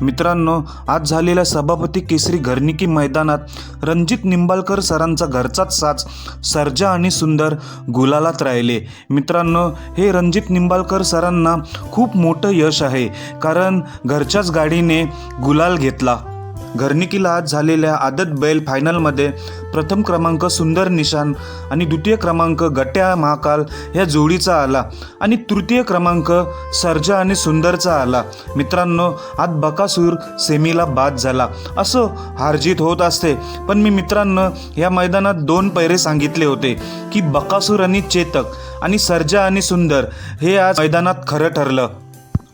मित्रांनो आज झालेल्या सभापती केसरी घरनिकी मैदानात रणजित निंबाळकर सरांचा घरचाच साज सर्जा आणि सुंदर गुलालात राहिले. मित्रांनो हे रणजित निंबाळकर सरांना खूप मोठं यश आहे कारण घरच्याच गाडीने गुलाल घेतला. घरनिकीला आज झालेल्या आदत बैल फायनलमध्ये प्रथम क्रमांक सुंदर निशान आणि द्वितीय क्रमांक गट्या महाकाल ह्या जोडीचा आला आणि तृतीय क्रमांक सर्जा आणि सुंदरचा आला. मित्रांनो आज बकासूर सेमीला बाद झाला. असं हारजीत होत असते. पण मी मित्रांनो या मैदानात दोन पैरे सांगितले होते की बकासूर आणि चेतक आणि सर्जा आणि सुंदर हे आज मैदानात खरं ठरलं.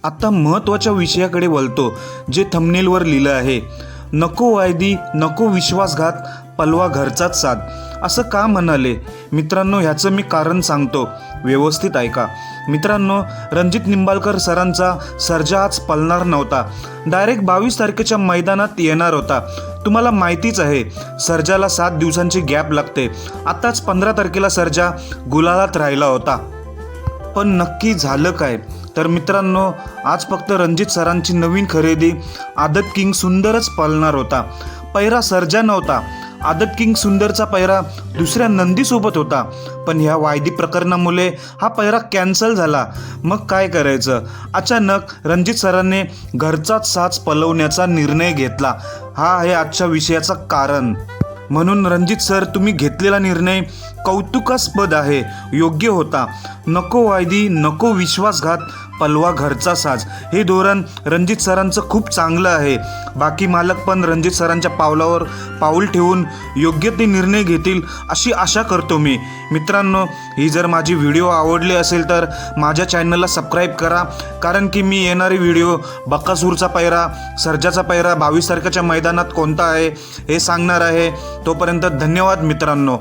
आता महत्त्वाच्या विषयाकडे वळतो जे थंबनेलवर लिहिलं आहे. नको वायदी नको विश्वासघात पलवा घरचाच साथ असं का म्हणाले? मित्रांनो ह्याचं मी कारण सांगतो. व्यवस्थित ऐका. मित्रांनो रणजित निंबाळकर सरांचा सर्जा आज पलणार नव्हता. डायरेक्ट बावीस तारखेच्या मैदानात येणार होता. तुम्हाला माहितीच आहे सर्जाला सात दिवसांची गॅप लागते. आताच पंधरा तारखेला सर्जा गुलालात राहिला होता. पण नक्की झालं काय? तर मित्रांनो आज फक्त रणजित सरांची नवीन खरेदी आदत किंग सुंदरच पालणार होता. पैरा सर्जा नव्हता. आदत किंग सुंदरचा पैरा दुसऱ्या नंदीसोबत होता. पण ह्या वायदी प्रकरणामुळे हा पैरा कॅन्सल झाला. मग काय करायचं? अचानक रणजित सरांनी घरचाच साच पलवण्याचा निर्णय घेतला. हा आहे आजच्या विषयाचा कारण. म्हणून रणजित सर तुम्ही घेतलेला निर्णय कौतुकास्पद आहे. योग्य होता. नको वायदी नको विश्वासघात पलवा घरचा साज. हे धोरण रणजित सरांचं खूप चांगलं आहे. बाकी मालक पण रणजित सरांच्या पावलावर पाऊल ठेवून योग्य ते निर्णय घेतील अशी आशा करतो मी. मित्रांनो ही जर माझी व्हिडिओ आवडली असेल तर माझ्या चॅनलला सबस्क्राईब करा. कारण की मी येणारी व्हिडिओ बक्कासूरचा पैरा सर्जाचा पैरा बावीस तारखेच्या मैदानात कोणता आहे हे सांगणार आहे. तोपर्यंत धन्यवाद मित्रांनो.